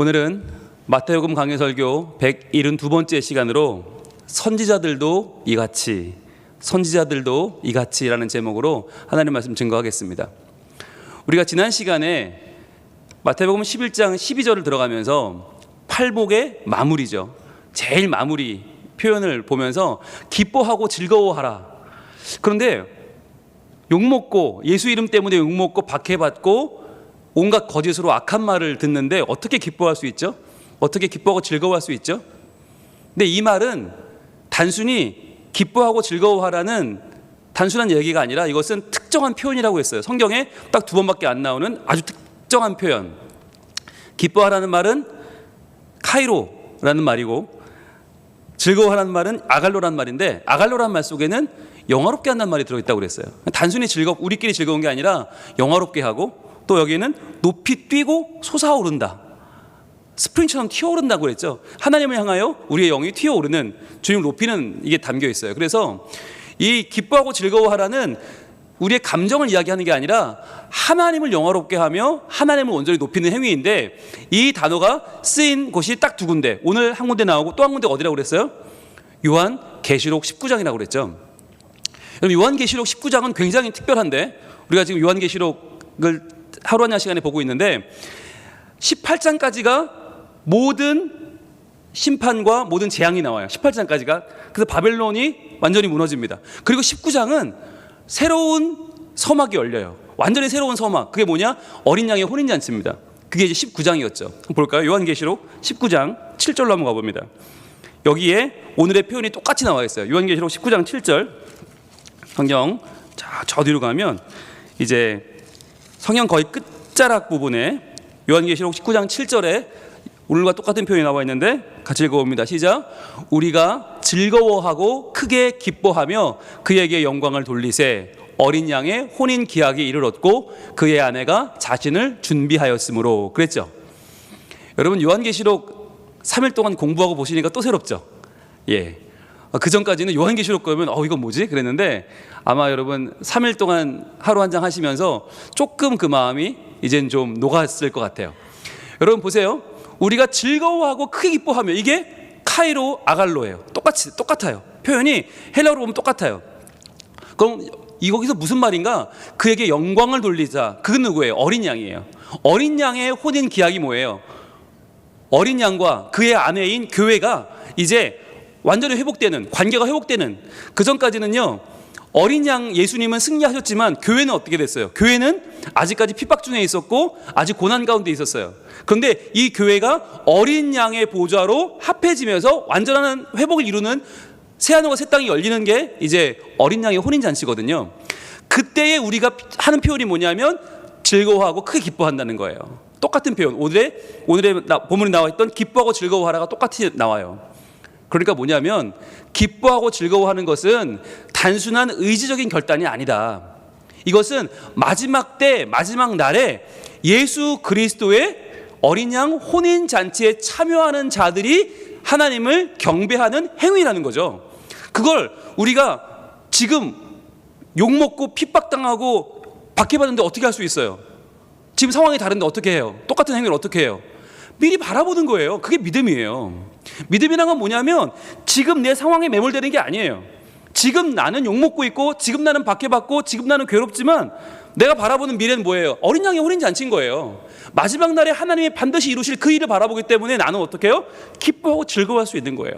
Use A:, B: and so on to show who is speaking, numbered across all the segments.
A: 오늘은 마태복음 강해 설교 172번째 시간으로 선지자들도 이같이 선지자들도 이같이라는 제목으로 하나님 말씀 증거하겠습니다. 우리가 지난 시간에 마태복음 11장 12절을 들어가면서 팔복의 마무리죠. 제일 마무리 표현을 보면서 기뻐하고 즐거워하라. 그런데 욕먹고 예수 이름 때문에 욕먹고 박해받고 온갖 거짓으로 악한 말을 듣는데 어떻게 기뻐할 수 있죠? 어떻게 기뻐하고 즐거워할 수 있죠? 근데 이 말은 단순히 기뻐하고 즐거워하라는 단순한 얘기가 아니라 이것은 특정한 표현이라고 했어요. 성경에 딱 두 번밖에 안 나오는 아주 특정한 표현. 기뻐하라는 말은 카이로라는 말이고 즐거워하라는 말은 아갈로라는 말인데 아갈로라는 말 속에는 영화롭게 한다는 말이 들어있다고 그랬어요. 단순히 즐겁 우리끼리 즐거운 게 아니라 영화롭게 하고 또 여기에는 높이 뛰고 솟아오른다. 스프링처럼 튀어오른다고 그랬죠. 하나님을 향하여 우리의 영이 튀어오르는 주님 높이는 이게 담겨 있어요. 그래서 이 기뻐하고 즐거워하라는 우리의 감정을 이야기하는 게 아니라 하나님을 영화롭게 하며 하나님을 온전히 높이는 행위인데 이 단어가 쓰인 곳이 딱 두 군데. 오늘 한 군데 나오고 또 한 군데 어디라고 그랬어요? 요한 계시록 19장이라고 그랬죠. 요한 계시록 19장은 굉장히 특별한데 우리가 지금 요한 계시록을 하루 하나 시간에 보고 있는데 18장까지가 모든 심판과 모든 재앙이 나와요. 18장까지가. 그래서 바벨론이 완전히 무너집니다. 그리고 19장은 새로운 서막이 열려요. 완전히 새로운 서막. 그게 뭐냐? 어린 양의 혼인 잔치입니다. 그게 이제 19장이었죠. 한번 볼까요? 요한계시록 19장 7절로 한번 가봅니다. 여기에 오늘의 표현이 똑같이 나와 있어요. 요한계시록 19장 7절. 성경 자, 저 뒤로 가면 이제 성경 거의 끝자락 부분에 요한계시록 19장 7절에 오늘과 똑같은 표현이 나와 있는데 같이 읽어봅니다. 시작. 우리가 즐거워하고 크게 기뻐하며 그에게 영광을 돌리세 어린 양의 혼인 기약이 이르렀고 그의 아내가 자신을 준비하였으므로 그랬죠. 여러분 요한계시록 3일 동안 공부하고 보시니까 또 새롭죠. 예. 그 전까지는 요한계시록 거면 어 이건 뭐지? 그랬는데 아마 여러분 3일 동안 하루 한 장 하시면서 조금 그 마음이 이젠 좀 녹았을 것 같아요. 여러분 보세요. 우리가 즐거워하고 크게 기뻐하며 이게 카이로 아갈로예요. 똑같이 똑같아요. 표현이 헬라어로 보면 똑같아요. 그럼 이 거기서 무슨 말인가? 그에게 영광을 돌리자. 그건 누구예요? 어린 양이에요. 어린 양의 혼인 기약이 뭐예요? 어린 양과 그의 아내인 교회가 이제 완전히 회복되는 관계가 회복되는 그 전까지는요. 어린 양 예수님은 승리하셨지만 교회는 어떻게 됐어요? 교회는 아직까지 핍박 중에 있었고 아직 고난 가운데 있었어요. 그런데 이 교회가 어린 양의 보좌로 합해지면서 완전한 회복을 이루는 새하늘과 새 땅이 열리는 게 이제 어린 양의 혼인 잔치거든요. 그때에 우리가 하는 표현이 뭐냐면 즐거워하고 크게 기뻐한다는 거예요. 똑같은 표현. 오늘의 오늘의 본문에 나와 있던 기뻐하고 즐거워하라가 똑같이 나와요. 그러니까 뭐냐면 기뻐하고 즐거워하는 것은 단순한 의지적인 결단이 아니다. 이것은 마지막 때 마지막 날에 예수 그리스도의 어린 양 혼인 잔치에 참여하는 자들이 하나님을 경배하는 행위라는 거죠. 그걸 우리가 지금 욕 먹고 핍박당하고 박해받는데 어떻게 할 수 있어요? 지금 상황이 다른데 어떻게 해요? 똑같은 행위를 어떻게 해요? 미리 바라보는 거예요. 그게 믿음이에요. 믿음이란 건 뭐냐면 지금 내 상황에 매몰되는 게 아니에요. 지금 나는 욕먹고 있고 지금 나는 박해받고 지금 나는 괴롭지만 내가 바라보는 미래는 뭐예요? 어린 양의 혼인 잔치인 거예요. 마지막 날에 하나님이 반드시 이루실 그 일을 바라보기 때문에 나는 어떻게 해요? 기뻐하고 즐거워할 수 있는 거예요.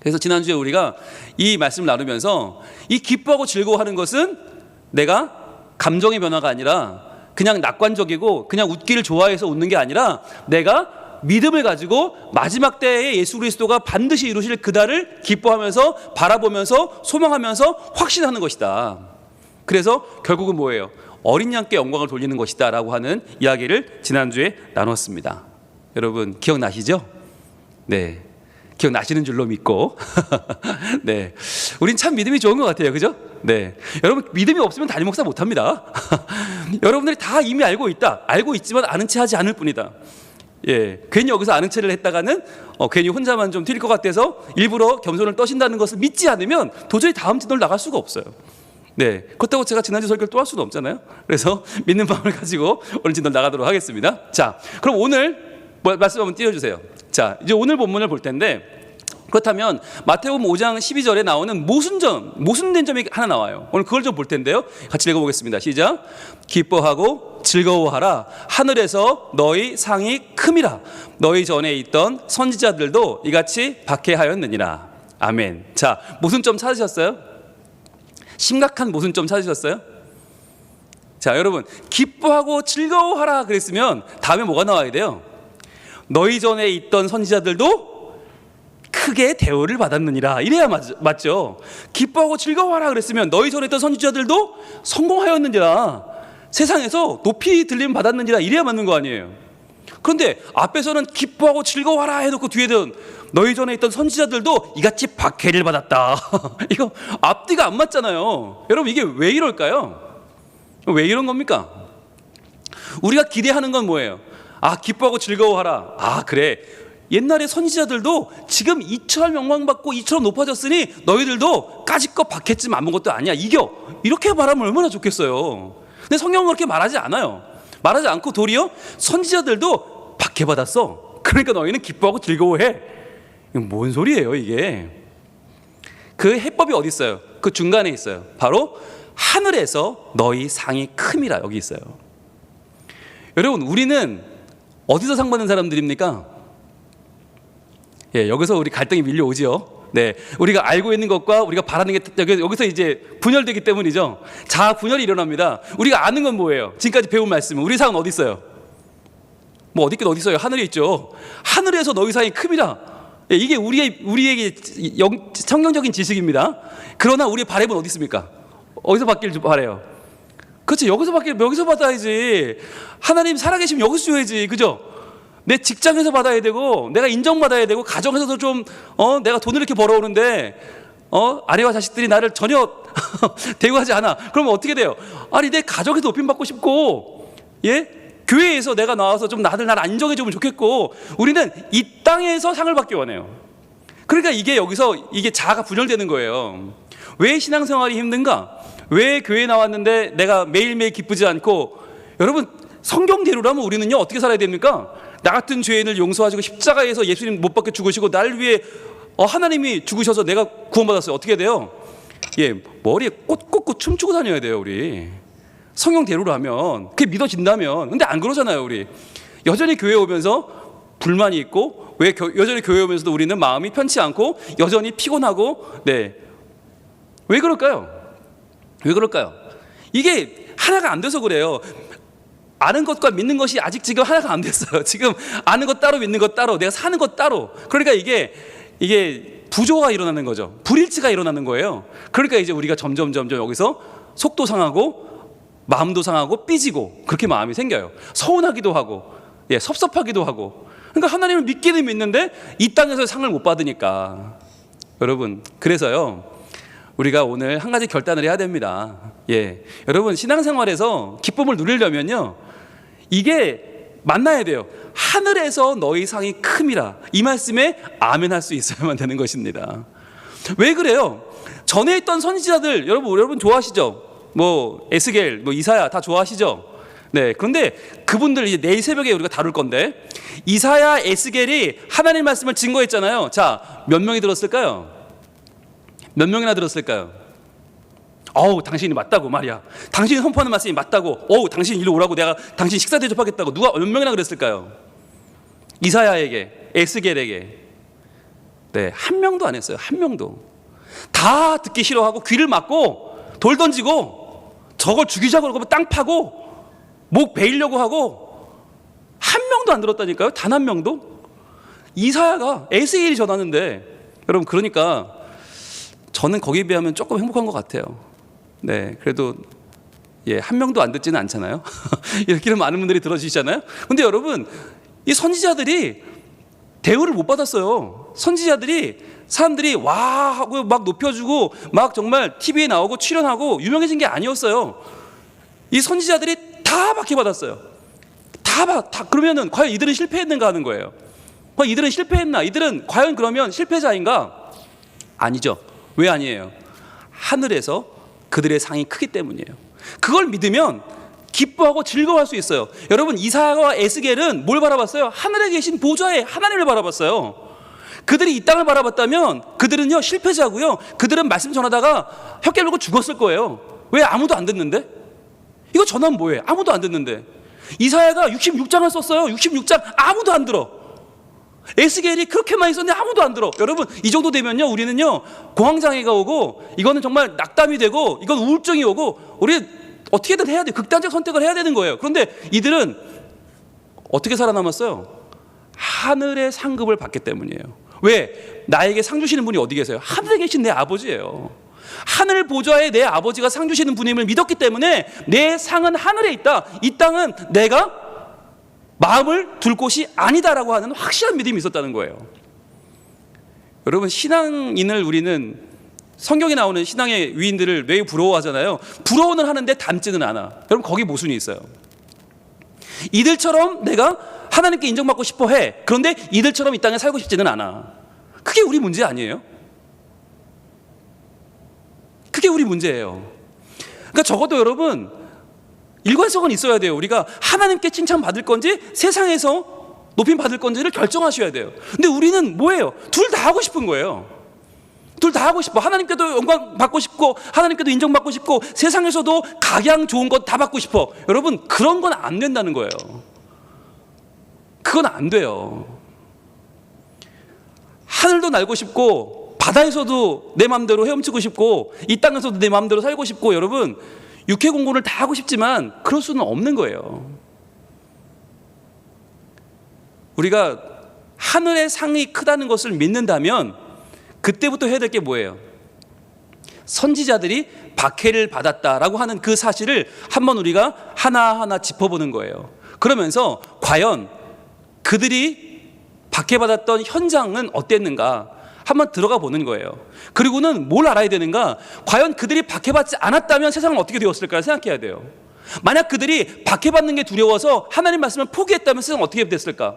A: 그래서 지난주에 우리가 이 말씀을 나누면서 이 기뻐하고 즐거워하는 것은 내가 감정의 변화가 아니라 그냥 낙관적이고 그냥 웃기를 좋아해서 웃는 게 아니라 내가 믿음을 가지고 마지막 때에 예수 그리스도가 반드시 이루실 그날을 기뻐하면서 바라보면서 소망하면서 확신하는 것이다. 그래서 결국은 뭐예요? 어린 양께 영광을 돌리는 것이다 라고 하는 이야기를 지난주에 나눴습니다. 여러분 기억나시죠? 네. 기억나시는 줄로 믿고. 네. 우린 참 믿음이 좋은 것 같아요. 그죠? 네. 여러분, 믿음이 없으면 담임 목사 못 합니다. 여러분들이 다 이미 알고 있다. 알고 있지만 아는 체 하지 않을 뿐이다. 예. 괜히 여기서 아는 체를 했다가는 어, 괜히 혼자만 좀 튈 것 같아서 일부러 겸손을 떠신다는 것을 믿지 않으면 도저히 다음 진도를 나갈 수가 없어요. 네. 그렇다고 제가 지난주 설교를 또 할 수는 없잖아요. 그래서 믿는 마음을 가지고 오늘 진도 나가도록 하겠습니다. 자, 그럼 오늘 뭐, 말씀 한번 띄워주세요. 자, 이제 오늘 본문을 볼 텐데 그렇다면 마태복음 5장 12절에 나오는 모순점, 모순된 점이 하나 나와요. 오늘 그걸 좀 볼 텐데요. 같이 읽어보겠습니다. 시작. 기뻐하고 즐거워하라. 하늘에서 너희 상이 큼이라. 너희 전에 있던 선지자들도 이같이 박해하였느니라. 아멘. 자, 모순점 찾으셨어요? 심각한 모순점 찾으셨어요? 자, 여러분, 기뻐하고 즐거워하라 그랬으면 다음에 뭐가 나와야 돼요? 너희 전에 있던 선지자들도 크게 대우를 받았느니라. 이래야 맞, 맞죠? 기뻐하고 즐거워하라 그랬으면 너희 전에 있던 선지자들도 성공하였느니라. 세상에서 높이 들림 받았느니라. 이래야 맞는 거 아니에요? 그런데 앞에서는 기뻐하고 즐거워하라 해놓고 뒤에는 너희 전에 있던 선지자들도 이같이 박해를 받았다. 이거 앞뒤가 안 맞잖아요. 여러분 이게 왜 이럴까요? 왜 이런 겁니까? 우리가 기대하는 건 뭐예요? 아, 기뻐하고 즐거워하라. 아, 그래. 옛날에 선지자들도 지금 이처럼 명망받고 이처럼 높아졌으니 너희들도 까짓것 박했지만 아무것도 아니야. 이겨. 이렇게 말하면 얼마나 좋겠어요. 근데 성경은 그렇게 말하지 않아요. 말하지 않고 도리어 선지자들도 박해받았어. 그러니까 너희는 기뻐하고 즐거워해. 뭔 소리예요, 이게? 그 해법이 어디 있어요? 그 중간에 있어요. 바로 하늘에서 너희 상이 큼이라 여기 있어요. 여러분, 우리는 어디서 상 받는 사람들입니까? 예, 여기서 우리 갈등이 밀려오지요. 네, 우리가 알고 있는 것과 우리가 바라는 게 여기- 여기서 이제 분열되기 때문이죠. 자 분열이 일어납니다. 우리가 아는 건 뭐예요? 지금까지 배운 말씀은 우리 상은 어디 있어요? 뭐 어디 있긴 어디 있어요? 하늘에 있죠. 하늘에서 너희 상이 큼이라. 예, 이게 우리의 우리에게 영, 성경적인 지식입니다. 그러나 우리의 바램은 어디 있습니까? 어디서 받길 바래요? 그렇지 여기서 받길 여기서 받아야지. 하나님 살아계시면 여기서 줘야지, 그죠? 내 직장에서 받아야 되고 내가 인정받아야 되고 가정에서도 좀 어 내가 돈을 이렇게 벌어오는데 어 아내와 자식들이 나를 전혀 대우하지 않아. 그러면 어떻게 돼요? 아니 내 가정에서 높임 받고 싶고 예 교회에서 내가 나와서 좀 나들 나를 인정해 주면 좋겠고 우리는 이 땅에서 상을 받기 원해요. 그러니까 이게 여기서 이게 자아가 분열되는 거예요. 왜 신앙생활이 힘든가? 왜 교회 나왔는데 내가 매일매일 기쁘지 않고 여러분 성경대로라면 우리는요 어떻게 살아야 됩니까? 나 같은 죄인을 용서하시고 십자가에서 예수님 못 박혀 죽으시고 날 위해 어, 하나님이 죽으셔서 내가 구원받았어요. 어떻게 돼요? 예, 머리에 꽃 꽂고 춤추고 다녀야 돼요, 우리. 성경대로라면 그게 믿어진다면 근데 안 그러잖아요, 우리. 여전히 교회 오면서 불만이 있고 왜 교- 여전히 교회 오면서도 우리는 마음이 편치 않고 여전히 피곤하고 네. 왜 그럴까요? 왜 그럴까요? 이게 하나가 안 돼서 그래요. 아는 것과 믿는 것이 아직 지금 하나가 안 됐어요. 지금 아는 것 따로 믿는 것 따로 내가 사는 것 따로. 그러니까 이게 이게 부조가 일어나는 거죠. 불일치가 일어나는 거예요. 그러니까 이제 우리가 점점 점점 여기서 속도 상하고 마음도 상하고 삐지고 그렇게 마음이 생겨요. 서운하기도 하고 예, 섭섭하기도 하고. 그러니까 하나님을 믿기는 믿는데 이 땅에서 상을 못 받으니까 여러분 그래서요. 우리가 오늘 한 가지 결단을 해야 됩니다. 예. 여러분, 신앙생활에서 기쁨을 누리려면요. 이게 만나야 돼요. 하늘에서 너희 상이 큼이라. 이 말씀에 아멘 할 수 있어야만 되는 것입니다. 왜 그래요? 전에 있던 선지자들, 여러분, 여러분 좋아하시죠? 뭐, 에스겔, 뭐, 이사야 다 좋아하시죠? 네. 그런데 그분들 이제 내일 새벽에 우리가 다룰 건데, 이사야, 에스겔이 하나님 말씀을 증거했잖아요. 자, 몇 명이 들었을까요? 몇 명이나 들었을까요? 어우, 당신이 맞다고 말이야. 당신이 선포하는 말씀이 맞다고. 어우, 당신 일로 오라고 내가 당신 식사 대접하겠다고. 누가 몇 명이나 그랬을까요? 이사야에게, 에스겔에게. 네, 한 명도 안 했어요. 한 명도. 다 듣기 싫어하고 귀를 막고 돌 던지고 저걸 죽이자고 그러고 땅 파고 목 베이려고 하고 한 명도 안 들었다니까요. 단 한 명도. 이사야가 에스겔이 전하는데 여러분 그러니까 저는 거기에 비하면 조금 행복한 것 같아요. 네, 그래도 예, 한 명도 안 듣지는 않잖아요. 이렇게는 많은 분들이 들어주시잖아요. 근데 여러분, 이 선지자들이 대우를 못 받았어요. 선지자들이 사람들이 와 하고 막 높여주고 막 정말 TV에 나오고 출연하고 유명해진 게 아니었어요. 이 선지자들이 다 박해받았어요. 다, 봐- 다 그러면은 과연 이들은 실패했는가 하는 거예요. 과연 이들은 실패했나? 이들은 과연 그러면 실패자인가? 아니죠. 왜 아니에요? 하늘에서 그들의 상이 크기 때문이에요. 그걸 믿으면 기뻐하고 즐거워할 수 있어요. 여러분 이사야와 에스겔은 뭘 바라봤어요? 하늘에 계신 보좌에 하나님을 바라봤어요. 그들이 이 땅을 바라봤다면 그들은요 실패자고요. 그들은 말씀 전하다가 혀 깨 물고 죽었을 거예요. 왜 아무도 안 듣는데? 이거 전하면 뭐해? 아무도 안 듣는데. 이사야가 66장을 썼어요. 66장 아무도 안 들어. 에스겔이 그렇게 많이 썼는데 아무도 안 들어. 여러분 이 정도 되면요 우리는요 공황장애가 오고 이거는 정말 낙담이 되고 이건 우울증이 오고 우리 어떻게든 해야 돼. 극단적 선택을 해야 되는 거예요. 그런데 이들은 어떻게 살아남았어요? 하늘의 상급을 받기 때문이에요. 왜? 나에게 상 주시는 분이 어디 계세요? 하늘에 계신 내 아버지예요. 하늘 보좌에 내 아버지가 상 주시는 분임을 믿었기 때문에 내 상은 하늘에 있다. 이 땅은 내가 마음을 둘 곳이 아니다라고 하는 확실한 믿음이 있었다는 거예요. 여러분 신앙인을 우리는 성경에 나오는 신앙의 위인들을 왜 부러워하잖아요. 부러워는 하는데 닮지는 않아. 여러분 거기 모순이 있어요. 이들처럼 내가 하나님께 인정받고 싶어 해. 그런데 이들처럼 이 땅에 살고 싶지는 않아. 그게 우리 문제 아니에요? 그게 우리 문제예요. 그러니까 적어도 여러분 일관성은 있어야 돼요. 우리가 하나님께 칭찬 받을 건지 세상에서 높임 받을 건지를 결정하셔야 돼요. 근데 우리는 뭐예요? 둘 다 하고 싶은 거예요. 둘 다 하고 싶어. 하나님께도 영광 받고 싶고 하나님께도 인정받고 싶고 세상에서도 각양 좋은 것 다 받고 싶어. 여러분 그런 건 안 된다는 거예요. 그건 안 돼요. 하늘도 날고 싶고 바다에서도 내 마음대로 헤엄치고 싶고 이 땅에서도 내 마음대로 살고 싶고 여러분 육해 공부를 다 하고 싶지만 그럴 수는 없는 거예요. 우리가 하늘의 상이 크다는 것을 믿는다면 그때부터 해야 될 게 뭐예요? 선지자들이 박해를 받았다라고 하는 그 사실을 한번 우리가 하나하나 짚어보는 거예요. 그러면서 과연 그들이 박해받았던 현장은 어땠는가 한번 들어가 보는 거예요. 그리고는 뭘 알아야 되는가? 과연 그들이 박해받지 않았다면 세상은 어떻게 되었을까 생각해야 돼요. 만약 그들이 박해받는 게 두려워서 하나님 말씀을 포기했다면 세상은 어떻게 됐을까?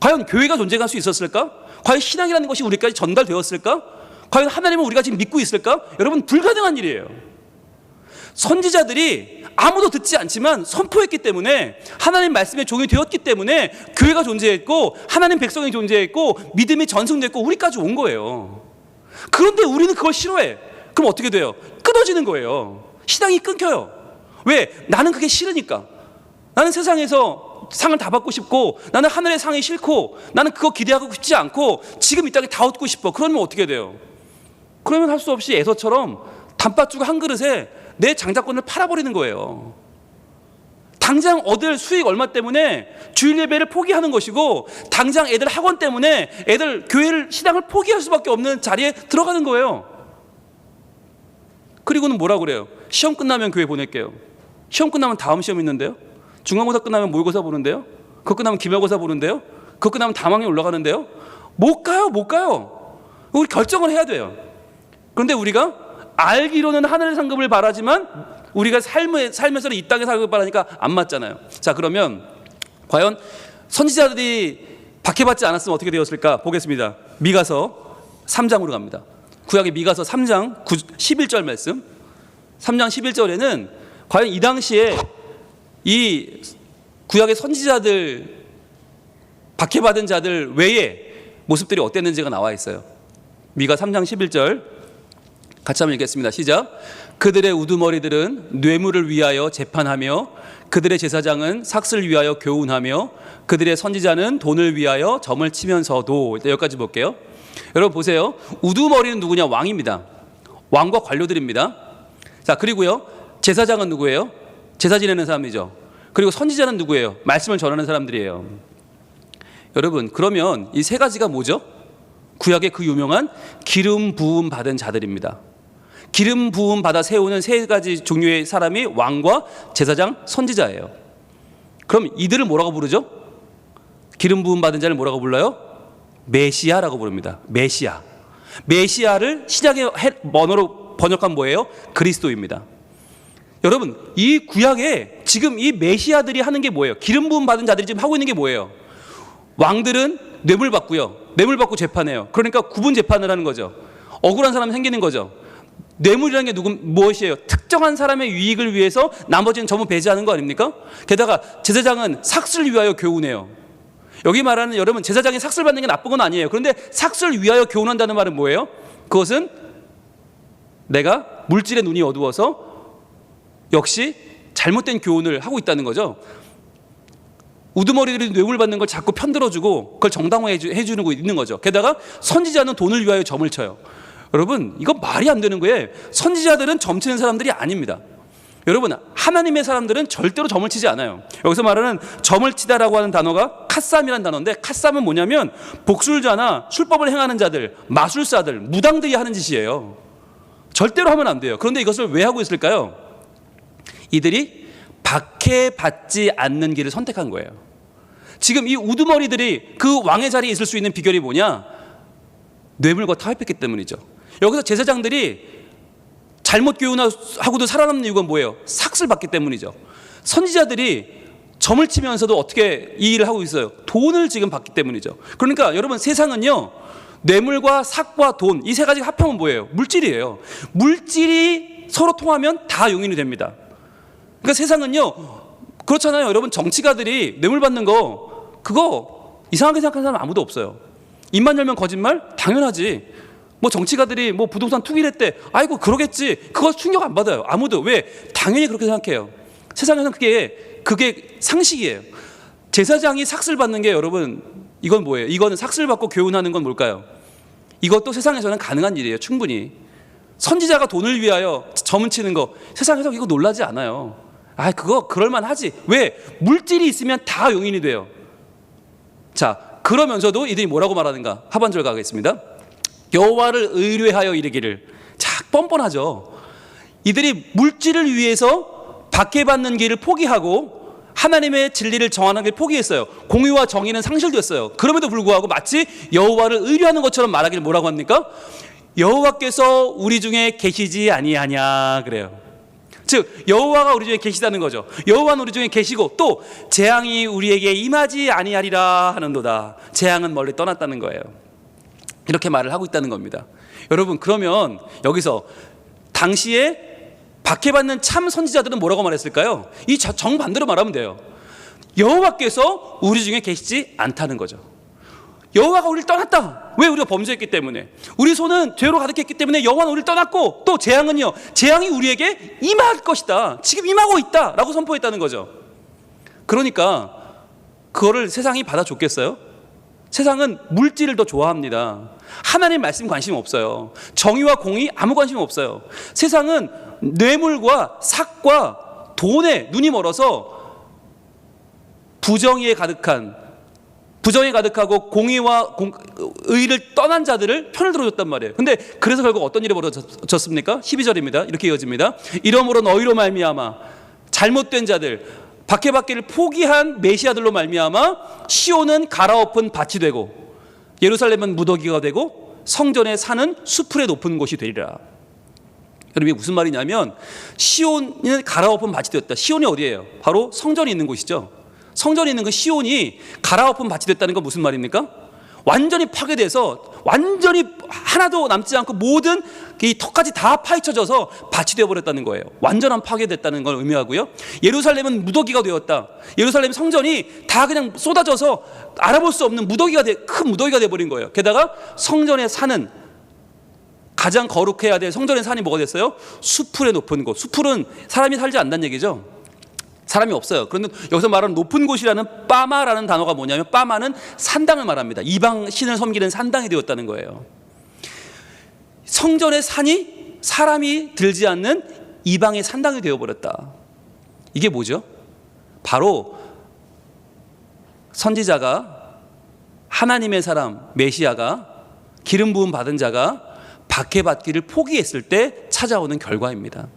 A: 과연 교회가 존재할 수 있었을까? 과연 신앙이라는 것이 우리까지 전달되었을까? 과연 하나님을 우리가 지금 믿고 있을까? 여러분 불가능한 일이에요. 선지자들이 아무도 듣지 않지만 선포했기 때문에 하나님 말씀의 종이 되었기 때문에 교회가 존재했고 하나님 백성이 존재했고 믿음이 전승됐고 우리까지 온 거예요. 그런데 우리는 그걸 싫어해. 그럼 어떻게 돼요? 끊어지는 거예요. 신앙이 끊겨요. 왜? 나는 그게 싫으니까. 나는 세상에서 상을 다 받고 싶고 나는 하늘의 상이 싫고 나는 그거 기대하고 싶지 않고 지금 이 땅에 다 얻고 싶어. 그러면 어떻게 돼요? 그러면 할 수 없이 에서처럼 단팥죽 한 그릇에 내 장자권을 팔아버리는 거예요. 당장 얻을 수익 얼마 때문에 주일 예배를 포기하는 것이고 당장 애들 학원 때문에 애들 교회를 신앙을 포기할 수밖에 없는 자리에 들어가는 거예요. 그리고는 뭐라 그래요? 시험 끝나면 교회 보낼게요. 시험 끝나면 다음 시험 있는데요. 중간고사 끝나면 모의고사 보는데요. 그거 끝나면 기말고사 보는데요. 그거 끝나면 다망에 올라가는데요. 못 가요, 못 가요. 우리 결정을 해야 돼요. 그런데 우리가 알기로는 하늘의 상급을 바라지만 우리가 삶의 삶에서는 이 땅의 상급을 바라니까 안 맞잖아요. 자 그러면 과연 선지자들이 박해받지 않았으면 어떻게 되었을까 보겠습니다. 미가서 3장으로 갑니다. 구약의 미가서 3장 9, 11절 말씀. 3장 11절에는 과연 이 당시에 이 구약의 선지자들 박해받은 자들 외에 모습들이 어땠는지가 나와 있어요. 미가 3장 11절 같이 한번 읽겠습니다. 시작. 그들의 우두머리들은 뇌물을 위하여 재판하며 그들의 제사장은 삭슬 위하여 교훈하며 그들의 선지자는 돈을 위하여 점을 치면서도 여기까지 볼게요. 여러분 보세요. 우두머리는 누구냐? 왕입니다. 왕과 관료들입니다. 자, 그리고요. 제사장은 누구예요? 제사 지내는 사람이죠. 그리고 선지자는 누구예요? 말씀을 전하는 사람들이에요. 여러분, 그러면 이 세 가지가 뭐죠? 구약의 그 유명한 기름 부음 받은 자들입니다. 기름 부음 받아 세우는 세 가지 종류의 사람이 왕과 제사장, 선지자예요. 그럼 이들을 뭐라고 부르죠? 기름 부음 받은 자를 뭐라고 불러요? 메시아라고 부릅니다. 메시아. 메시아를 신약의 번호로 번역한 뭐예요? 그리스도입니다. 여러분, 이 구약에 지금 이 메시아들이 하는 게 뭐예요? 기름 부음 받은 자들이 지금 하고 있는 게 뭐예요? 왕들은 뇌물 받고요. 뇌물 받고 재판해요. 그러니까 구분 재판을 하는 거죠. 억울한 사람이 생기는 거죠. 뇌물이라는 게 누구 무엇이에요? 특정한 사람의 유익을 위해서 나머지는 전부 배제하는 거 아닙니까? 게다가 제사장은 삭슬 위하여 교훈해요. 여기 말하는 여러분 제사장이 삭슬 받는 게 나쁜 건 아니에요. 그런데 삭슬 위하여 교훈한다는 말은 뭐예요? 그것은 내가 물질의 눈이 어두워서 역시 잘못된 교훈을 하고 있다는 거죠. 우두머리들이 뇌물 받는 걸 자꾸 편들어주고 그걸 정당화해 주- 해주는 거 있는 거죠. 게다가 선지자는 돈을 위하여 점을 쳐요. 여러분 이거 말이 안 되는 거예요. 선지자들은 점 치는 사람들이 아닙니다. 여러분 하나님의 사람들은 절대로 점을 치지 않아요. 여기서 말하는 점을 치다라고 하는 단어가 카쌈이라는 단어인데 카쌈은 뭐냐면 복술자나 술법을 행하는 자들, 마술사들, 무당들이 하는 짓이에요. 절대로 하면 안 돼요. 그런데 이것을 왜 하고 있을까요? 이들이 박해받지 않는 길을 선택한 거예요. 지금 이 우두머리들이 그 왕의 자리에 있을 수 있는 비결이 뭐냐? 뇌물과 타협했기 때문이죠. 여기서 제사장들이 잘못 교훈 하고도 살아남는 이유가 뭐예요? 삭슬 받기 때문이죠. 선지자들이 점을 치면서도 어떻게 이 일을 하고 있어요? 돈을 지금 받기 때문이죠. 그러니까 여러분 세상은요. 뇌물과 삭과 돈 이 세 가지 합하면 뭐예요? 물질이에요. 물질이 서로 통하면 다 용인이 됩니다. 그러니까 세상은요. 그렇잖아요. 여러분 정치가들이 뇌물 받는 거 그거 이상하게 생각하는 사람 아무도 없어요. 입만 열면 거짓말? 당연하지. 뭐 정치가들이 뭐 부동산 투기를 했대. 아이고 그러겠지. 그거 충격 안 받아요. 아무도 왜? 당연히 그렇게 생각해요. 세상에서는 그게 그게 상식이에요. 제사장이 삭슬 받는 게 여러분 이건 뭐예요? 이거는 삭슬 받고 교훈하는 건 뭘까요? 이것도 세상에서는 가능한 일이에요. 충분히. 선지자가 돈을 위하여 점을 치는 거 세상에서 이거 놀라지 않아요. 아, 그거 그럴만 하지. 왜? 물질이 있으면 다 용인이 돼요. 자, 그러면서도 이들이 뭐라고 말하는가? 하반절 가겠습니다. 여호와를 의뢰하여 이르기를 자, 뻔뻔하죠. 이들이 물질을 위해서 박해받는 길을 포기하고 하나님의 진리를 정하는 길 포기했어요. 공의와 정의는 상실됐어요. 그럼에도 불구하고 마치 여호와를 의뢰하는 것처럼 말하기를 뭐라고 합니까? 여호와께서 우리 중에 계시지 아니하냐 그래요. 즉 여호와가 우리 중에 계시다는 거죠. 여호와는 우리 중에 계시고 또 재앙이 우리에게 임하지 아니하리라 하는도다. 재앙은 멀리 떠났다는 거예요. 이렇게 말을 하고 있다는 겁니다. 여러분 그러면 여기서 당시에 박해받는 참 선지자들은 뭐라고 말했을까요? 이 자- 정반대로 말하면 돼요. 여호와께서 우리 중에 계시지 않다는 거죠. 여호와가 우리를 떠났다. 왜 우리가 범죄했기 때문에. 우리 손은 죄로 가득했기 때문에 여호와는 우리를 떠났고 또 재앙은요. 재앙이 우리에게 임할 것이다. 지금 임하고 있다라고 선포했다는 거죠. 그러니까 그거를 세상이 받아줬겠어요? 세상은 물질을 더 좋아합니다. 하나님 말씀 관심 없어요. 정의와 공의 아무 관심 없어요. 세상은 뇌물과 삭과 돈에 눈이 멀어서 부정의에 가득한 부정에 가득하고 공의와 공, 의를 떠난 자들을 편을 들어줬단 말이에요. 근데 그래서 결국 어떤 일이 벌어졌습니까? 12절입니다. 이렇게 이어집니다. 이러므로 너희로 말미암아 잘못된 자들 박해받기를 포기한 메시아들로 말미암아 시온은 갈아엎은 밭이 되고 예루살렘은 무더기가 되고 성전의 산은 수풀의 높은 곳이 되리라. 여러분 이게 무슨 말이냐면 시온은 갈아엎은 밭이 되었다. 시온이 어디예요? 바로 성전이 있는 곳이죠. 성전이 있는 그 시온이 갈아엎은 밭이 됐다는 건 무슨 말입니까? 완전히 파괴돼서 완전히 하나도 남지 않고 모든 이 턱까지 다 파헤쳐져서 밭이 되어버렸다는 거예요. 완전한 파괴됐다는 걸 의미하고요. 예루살렘은 무더기가 되었다. 예루살렘 성전이 다 그냥 쏟아져서 알아볼 수 없는 무더기가 돼, 큰 무더기가 돼버린 거예요. 게다가 성전의 산은 가장 거룩해야 될 성전의 산이 뭐가 됐어요? 수풀의 높은 곳. 수풀은 사람이 살지 않는다는 얘기죠. 사람이 없어요. 그런데 여기서 말하는 높은 곳이라는 빠마라는 단어가 뭐냐면 빠마는 산당을 말합니다. 이방 신을 섬기는 산당이 되었다는 거예요. 성전의 산이 사람이 들지 않는 이방의 산당이 되어버렸다. 이게 뭐죠? 바로 선지자가 하나님의 사람 메시아가 기름 부음 받은 자가 박해받기를 포기했을 때 찾아오는 결과입니다.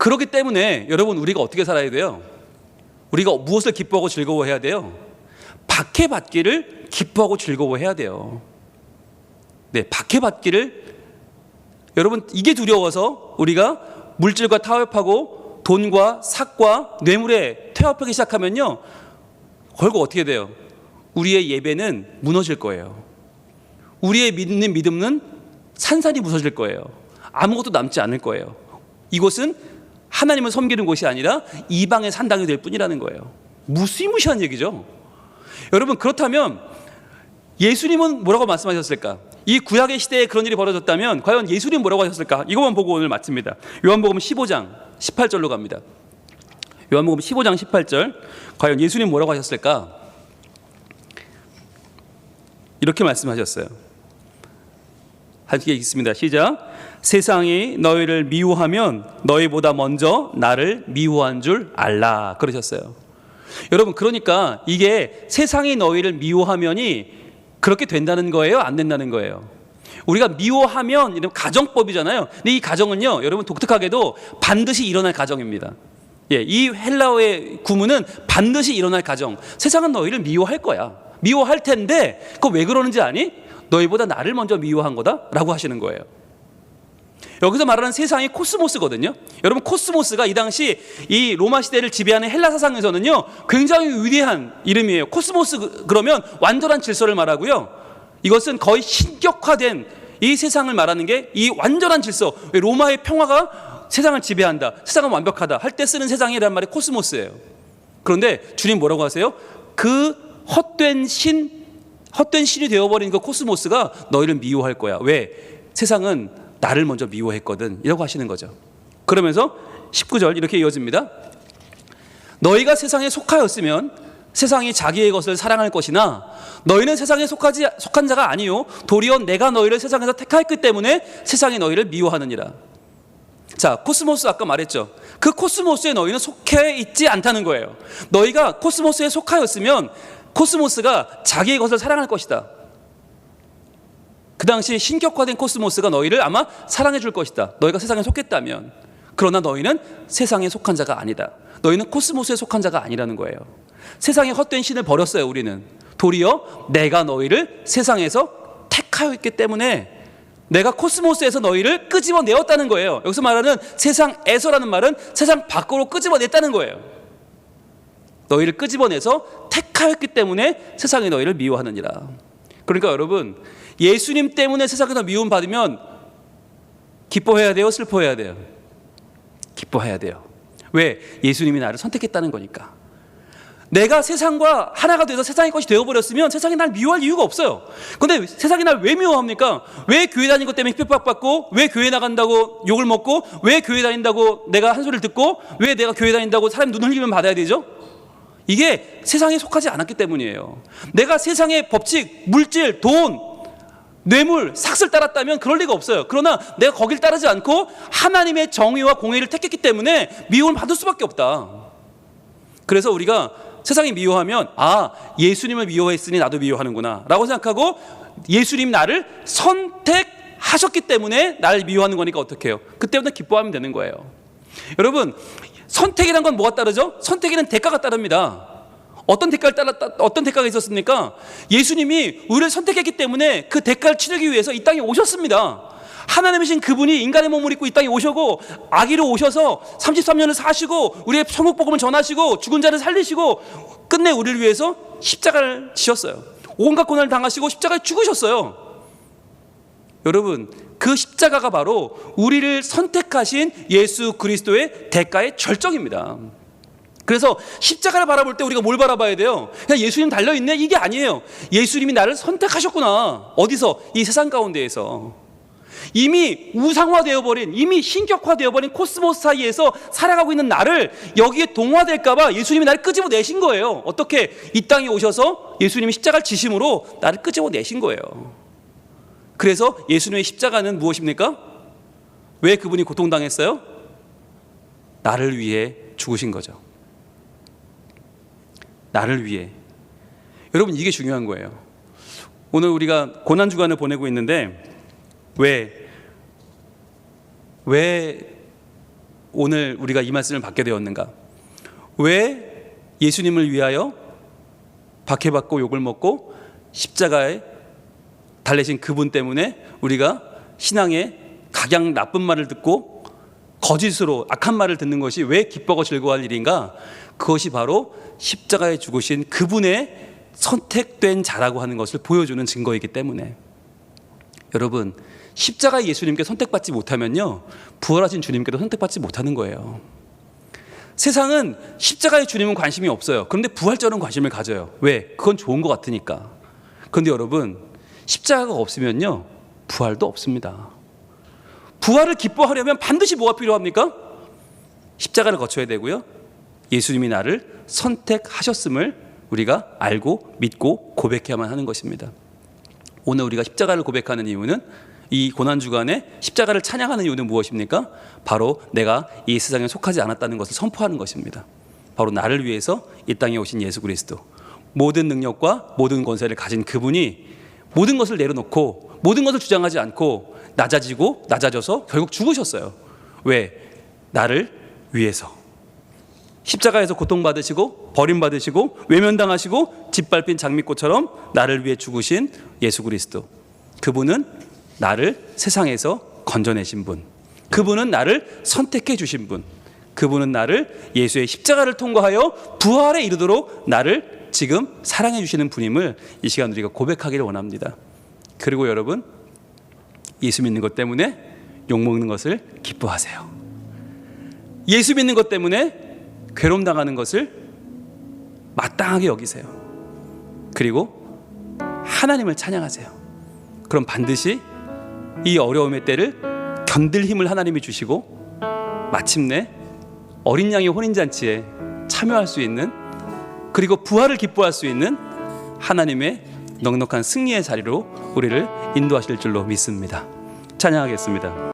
A: 그렇기 때문에 여러분 우리가 어떻게 살아야 돼요? 우리가 무엇을 기뻐하고 즐거워해야 돼요? 박해받기를 기뻐하고 즐거워해야 돼요. 네, 박해받기를 여러분 이게 두려워서 우리가 물질과 타협하고 돈과 삭과 뇌물에 퇴합하기 시작하면요. 결국 어떻게 돼요? 우리의 예배는 무너질 거예요. 우리의 믿는 믿음은 산산이 부서질 거예요. 아무것도 남지 않을 거예요. 이곳은 하나님을 섬기는 곳이 아니라 이방의 산당이 될 뿐이라는 거예요. 무시무시한 얘기죠. 여러분 그렇다면 예수님은 뭐라고 말씀하셨을까? 이 구약의 시대에 그런 일이 벌어졌다면 과연 예수님 뭐라고 하셨을까? 이것만 보고 오늘 마칩니다. 요한복음 15장 18절로 갑니다. 요한복음 15장 18절 과연 예수님 뭐라고 하셨을까? 이렇게 말씀하셨어요. 함께 읽습니다. 시작. 세상이 너희를 미워하면 너희보다 먼저 나를 미워한 줄 알라. 그러셨어요. 여러분, 그러니까 이게 세상이 너희를 미워하면이 그렇게 된다는 거예요? 안 된다는 거예요? 우리가 미워하면 이런 가정법이잖아요. 근데 이 가정은요, 여러분 독특하게도 반드시 일어날 가정입니다. 예, 이 헬라어의 구문은 반드시 일어날 가정. 세상은 너희를 미워할 거야. 미워할 텐데, 그거 왜 그러는지 아니? 너희보다 나를 먼저 미워한 거다? 라고 하시는 거예요. 여기서 말하는 세상이 코스모스거든요. 여러분 코스모스가 이 당시 이 로마 시대를 지배하는 헬라 사상에서는요 굉장히 위대한 이름이에요. 코스모스 그- 그러면 완전한 질서를 말하고요. 이것은 거의 신격화된 이 세상을 말하는 게 이 완전한 질서. 로마의 평화가 세상을 지배한다. 세상은 완벽하다. 할 때 쓰는 세상이라는 말이 코스모스예요. 그런데 주님 뭐라고 하세요? 그 헛된 신, 헛된 신이 되어버린 그 코스모스가 너희를 미워할 거야. 왜? 세상은 나를 먼저 미워했거든. 이라고 하시는 거죠. 그러면서 19절 이렇게 이어집니다. 너희가 세상에 속하였으면 세상이 자기의 것을 사랑할 것이나 너희는 세상에 속하지 속한 자가 아니요 도리어 내가 너희를 세상에서 택하였기 때문에 세상이 너희를 미워하느니라. 자, 코스모스 아까 말했죠. 그 코스모스에 너희는 속해 있지 않다는 거예요. 너희가 코스모스에 속하였으면 코스모스가 자기의 것을 사랑할 것이다. 그 당시 신격화된 코스모스가 너희를 아마 사랑해 줄 것이다. 너희가 세상에 속했다면. 그러나 너희는 세상에 속한 자가 아니다. 너희는 코스모스에 속한 자가 아니라는 거예요. 세상에 헛된 신을 버렸어요, 우리는. 도리어 내가 너희를 세상에서 택하여 있기 때문에 내가 코스모스에서 너희를 끄집어 내었다는 거예요. 여기서 말하는 세상에서라는 말은 세상 밖으로 끄집어 냈다는 거예요. 너희를 끄집어내서 택하였기 때문에 세상이 너희를 미워하느니라. 그러니까 여러분, 예수님 때문에 세상에서 미움 받으면 기뻐해야 돼요, 슬퍼해야 돼요. 기뻐해야 돼요. 왜? 예수님이 나를 선택했다는 거니까. 내가 세상과 하나가 돼서 세상의 것이 되어버렸으면 세상이 날 미워할 이유가 없어요. 근데 세상이 날 왜 미워합니까? 왜 교회 다니는 것 때문에 핍박받고, 왜 교회 나간다고 욕을 먹고, 왜 교회 다닌다고 내가 한 소리를 듣고, 왜 내가 교회 다닌다고 사람 눈 흘리면 받아야 되죠? 이게 세상에 속하지 않았기 때문이에요. 내가 세상의 법칙, 물질, 돈, 뇌물, 삭슬 따랐다면 그럴 리가 없어요. 그러나 내가 거길 따르지 않고 하나님의 정의와 공의를 택했기 때문에 미움을 받을 수밖에 없다. 그래서 우리가 세상이 미워하면 아 예수님을 미워했으니 나도 미워하는구나 라고 생각하고 예수님 나를 선택하셨기 때문에 나를 미워하는 거니까 어떻게 해요? 그때부터 기뻐하면 되는 거예요. 여러분 선택이란 건 뭐가 따르죠? 선택에는 대가가 따릅니다. 어떤 대가를 따라 어떤 대가가 있었습니까? 예수님이 우리를 선택했기 때문에 그 대가를 치르기 위해서 이 땅에 오셨습니다. 하나님이신 그분이 인간의 몸을 입고 이 땅에 오셔고 아기로 오셔서 33년을 사시고 우리의 천국 복음을 전하시고 죽은 자를 살리시고 끝내 우리를 위해서 십자가를 지셨어요. 온갖 고난을 당하시고 십자가에 죽으셨어요. 여러분, 그 십자가가 바로 우리를 선택하신 예수 그리스도의 대가의 절정입니다. 그래서 십자가를 바라볼 때 우리가 뭘 바라봐야 돼요? 그냥 예수님 달려있네? 이게 아니에요. 예수님이 나를 선택하셨구나. 어디서? 이 세상 가운데에서. 이미 우상화되어 버린, 이미 신격화되어 버린 코스모스 사이에서 살아가고 있는 나를 여기에 동화될까봐 예수님이 나를 끄집어 내신 거예요. 어떻게? 이 땅에 오셔서 예수님이 십자가를 지심으로 나를 끄집어 내신 거예요. 그래서 예수님의 십자가는 무엇입니까? 왜 그분이 고통당했어요? 나를 위해 죽으신 거죠. 나를 위해. 여러분 이게 중요한 거예요. 오늘 우리가 고난 주간을 보내고 있는데 왜, 왜 오늘 우리가 이 말씀을 받게 되었는가? 왜 예수님을 위하여 박해받고 욕을 먹고 십자가에 달래신 그분 때문에 우리가 신앙의 각양 나쁜 말을 듣고 거짓으로 악한 말을 듣는 것이 왜 기뻐하고 즐거워할 일인가? 그것이 바로 십자가에 죽으신 그분의 선택된 자라고 하는 것을 보여주는 증거이기 때문에 여러분 십자가의 예수님께 선택받지 못하면요. 부활하신 주님께도 선택받지 못하는 거예요. 세상은 십자가의 주님은 관심이 없어요. 그런데 부활절은 관심을 가져요. 왜? 그건 좋은 것 같으니까. 그런데 여러분, 십자가가 없으면요. 부활도 없습니다. 부활을 기뻐하려면 반드시 뭐가 필요합니까? 십자가를 거쳐야 되고요. 예수님이 나를 선택하셨음을 우리가 알고 믿고 고백해야만 하는 것입니다. 오늘 우리가 십자가를 고백하는 이유는 이 고난 주간에 십자가를 찬양하는 이유는 무엇입니까? 바로 내가 이 세상에 속하지 않았다는 것을 선포하는 것입니다. 바로 나를 위해서 이 땅에 오신 예수 그리스도. 모든 능력과 모든 권세를 가진 그분이 모든 것을 내려놓고 모든 것을 주장하지 않고 낮아지고 낮아져서 결국 죽으셨어요. 왜? 나를 위해서. 십자가에서 고통받으시고 버림받으시고 외면당하시고 짓밟힌 장미꽃처럼 나를 위해 죽으신 예수 그리스도. 그분은 나를 세상에서 건져내신 분. 그분은 나를 선택해 주신 분. 그분은 나를 예수의 십자가를 통과하여 부활에 이르도록 나를 지금 사랑해 주시는 분임을 이 시간 우리가 고백하기를 원합니다. 그리고 여러분 예수 믿는 것 때문에 욕 먹는 것을 기뻐하세요. 예수 믿는 것 때문에 괴로움 당하는 것을 마땅하게 여기세요. 그리고 하나님을 찬양하세요. 그럼 반드시 이 어려움의 때를 견딜 힘을 하나님이 주시고 마침내 어린 양의 혼인 잔치에 참여할 수 있는 그리고 부활을 기뻐할 수 있는 하나님의 넉넉한 승리의 자리로 우리를 인도하실 줄로 믿습니다. 찬양하겠습니다.